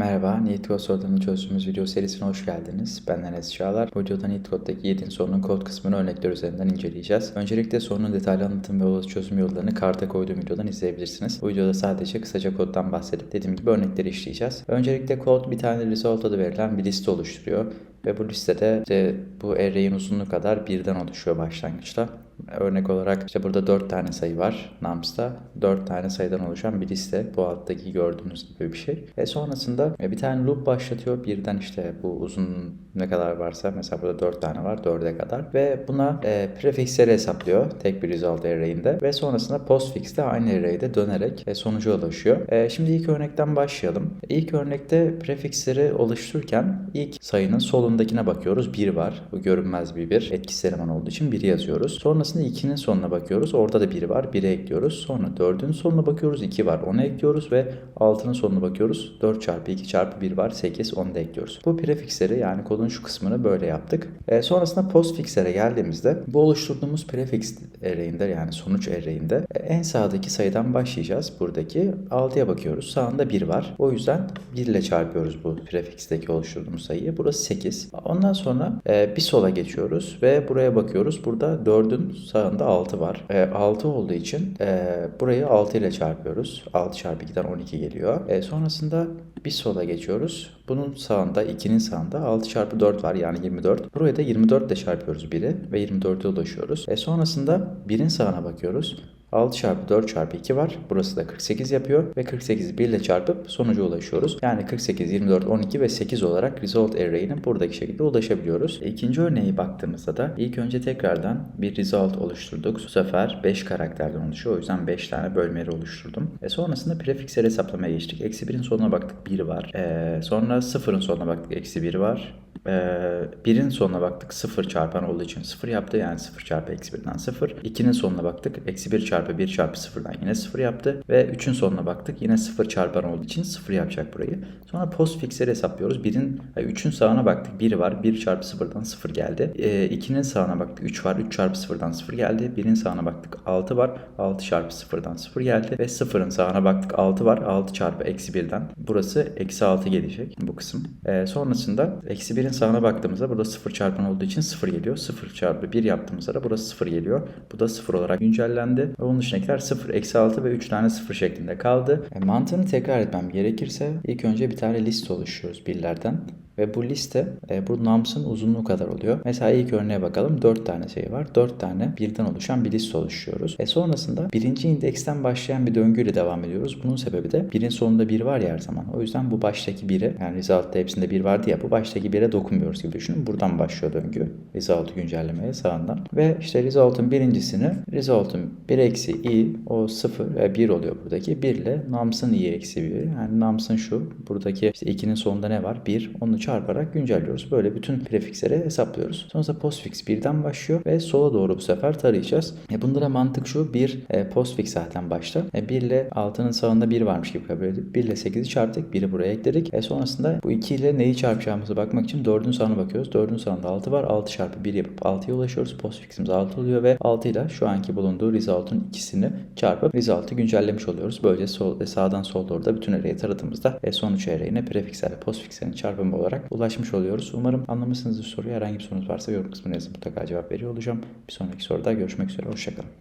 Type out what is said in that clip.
Merhaba, NeetCode sorularını çözdüğümüz video serisine hoş geldiniz. Ben Enes Çağlar. Bu videoda NeetCode'daki 7. sorunun kod kısmını örnekler üzerinden inceleyeceğiz. Öncelikle sorunun detaylı anlatım ve olası çözüm yollarını karta koyduğum videodan izleyebilirsiniz. Bu videoda sadece kısaca koddan bahsedip dediğim gibi örnekleri işleyeceğiz. Öncelikle kod bir tane result adı verilen bir liste oluşturuyor. Ve bu listede işte bu array'in uzunluğu kadar birden oluşuyor başlangıçta. Örnek olarak işte burada 4 tane sayı var nums'ta. 4 tane sayıdan oluşan bir liste. Bu alttaki gördüğünüz gibi bir şey. E sonrasında bir tane loop başlatıyor. Birden işte bu uzun ne kadar varsa mesela burada 4 tane var 4'e kadar. Ve buna e, prefixleri hesaplıyor tek bir result array'inde. Ve sonrasında postfix'te aynı array'de dönerek e, sonuca ulaşıyor. E, şimdi ilk örnekten başlayalım. İlk örnekte prefixleri oluştururken ilk sayının solundakine bakıyoruz. 1 var. Bu görünmez bir bir. Etkisiz eleman olduğu için 1'i yazıyoruz. Sonrasında 2'nin sonuna bakıyoruz. Orada da 1 var. 1'e ekliyoruz. Sonra 4'ün sonuna bakıyoruz. 2 var. Onu ekliyoruz ve 6'nın sonuna bakıyoruz. 4 çarpı 2 çarpı 1 var. 8. Onu da ekliyoruz. Bu prefixleri yani kodun şu kısmını böyle yaptık. E, sonrasında postfixlere geldiğimizde bu oluşturduğumuz prefix array'inde yani sonuç array'inde e, en sağdaki sayıdan başlayacağız. Buradaki 6'ya bakıyoruz. Sağında 1 var. O yüzden 1 ile çarpıyoruz bu prefixteki oluşturduğumuz sayıyı. Burası 8. Ondan sonra e, bir sola geçiyoruz ve buraya bakıyoruz. Burada 4'ün sağında 6 var. E, 6 olduğu için e, burayı 6 ile çarpıyoruz. 6 çarpı 2'den 12 geliyor. E, sonrasında bir sola geçiyoruz. Bunun sağında 2'nin sağında 6 çarpı 4 var yani 24. Buraya da 24 ile çarpıyoruz 1'i ve 24'e ulaşıyoruz. E, sonrasında 1'in sağına bakıyoruz. 6 çarpı 4 çarpı 2 var. Burası da 48 yapıyor ve 48'i 1 ile çarpıp sonuca ulaşıyoruz. Yani 48, 24, 12 ve 8 olarak result array'ine buradaki şekilde ulaşabiliyoruz. İkinci örneği baktığımızda da ilk önce tekrardan bir result oluşturduk. Bu sefer 5 karakterden oluşuyor. O yüzden 5 tane bölmeli oluşturdum. E sonrasında prefixleri hesaplamaya geçtik. Eksi 1'in sonuna baktık 1 var. E sonra 0'ın sonuna baktık eksi 1 var. Ee, birin sonuna baktık 0 çarpan olduğu için 0 yaptı yani 0 çarpı eksi 1'den 0. 2'nin sonuna baktık eksi 1 çarpı 1 çarpı 0'dan yine 0 yaptı. Ve 3'ün sonuna baktık yine 0 çarpan olduğu için 0 yapacak burayı. Sonra postfixleri hesaplıyoruz. 1'in 3'ün sağına baktık 1 var 1 çarpı 0'dan 0 geldi. Ee, 2'nin sağına baktık 3 var 3 çarpı 0'dan 0 geldi. 1'in sağına baktık 6 var 6 çarpı 0'dan 0 geldi. Ve 0'ın sağına baktık 6 var 6 çarpı eksi 1'den. Burası eksi 6 gelecek bu kısım. Ee, sonrasında eksi 1'in sağına baktığımızda burada 0 çarpan olduğu için 0 geliyor. 0 çarpı 1 yaptığımızda da burası 0 geliyor. Bu da 0 olarak güncellendi. Ve onun dışındakiler 0, eksi 6 ve 3 tane 0 şeklinde kaldı. E, mantığını tekrar etmem gerekirse ilk önce bir tane liste oluşturuyoruz birlerden. Ve bu liste e, bu nums'ın uzunluğu kadar oluyor. Mesela ilk örneğe bakalım. 4 tane şey var. 4 tane birden oluşan bir liste oluşturuyoruz. E sonrasında birinci indeksten başlayan bir döngüyle devam ediyoruz. Bunun sebebi de birin sonunda 1 var ya her zaman. O yüzden bu baştaki 1'e yani result'ta hepsinde 1 vardı ya bu baştaki 1'e dokunmuyoruz gibi düşünün. Buradan başlıyor döngü. Result'u güncellemeye sağından. Ve işte result'un birincisini result'un 1 eksi i o 0 e, 1 oluyor buradaki. 1 ile nums'ın i eksi 1. Yani nums'ın şu. Buradaki işte 2'nin sonunda ne var? 1. Onu çarparak güncelliyoruz. Böyle bütün prefixleri hesaplıyoruz. Sonrasında postfix birden başlıyor ve sola doğru bu sefer tarayacağız. E bunda da mantık şu. Bir e, postfix zaten başta. E, 1 ile 6'nın sağında 1 varmış gibi kabul edip 1 ile 8'i çarptık. 1'i buraya ekledik. E sonrasında bu 2 ile neyi çarpacağımızı bakmak için 4'ün sağına bakıyoruz. 4'ün sağında 6 var. 6 çarpı 1 yapıp 6'ya ulaşıyoruz. Postfix'imiz 6 oluyor ve 6 ile şu anki bulunduğu result'un ikisini çarpıp result'ı güncellemiş oluyoruz. Böylece sol, sağdan sol doğru da bütün array'i taradığımızda e, sonuç array'ine prefixler ve postfixlerin çarpımı olarak ulaşmış oluyoruz. Umarım anlamışsınızdır soruyu. Herhangi bir sorunuz varsa yorum kısmına yazın. Mutlaka cevap veriyor olacağım. Bir sonraki soruda görüşmek üzere. Hoşçakalın.